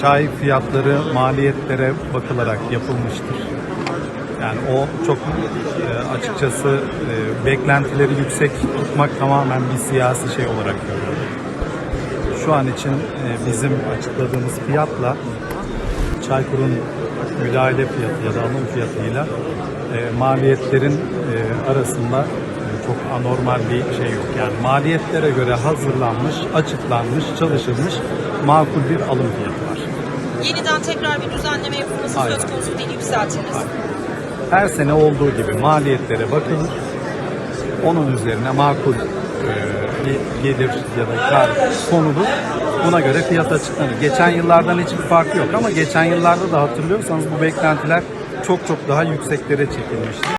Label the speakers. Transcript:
Speaker 1: çay fiyatları maliyetlere bakılarak yapılmıştır. Yani o çok e, açıkçası e, beklentileri yüksek tutmak tamamen bir siyasi şey olarak görüyorum. Şu an için e, bizim açıkladığımız fiyatla Çaykur'un müdahale fiyatı ya da alım fiyatıyla e, maliyetlerin e, arasında e, çok anormal bir şey yok. Yani maliyetlere göre hazırlanmış, açıklanmış, çalışılmış makul bir alım fiyatı.
Speaker 2: Yeniden tekrar bir düzenleme yapılması
Speaker 1: Hayır.
Speaker 2: söz konusu değil, yükseltiniz.
Speaker 1: Her sene olduğu gibi maliyetlere bakılır. Onun üzerine makul e, bir gelir ya da kar konulur. Buna göre fiyat açıklanır. Geçen yıllardan hiçbir farkı yok ama geçen yıllarda da hatırlıyorsanız bu beklentiler çok çok daha yükseklere çekilmişti.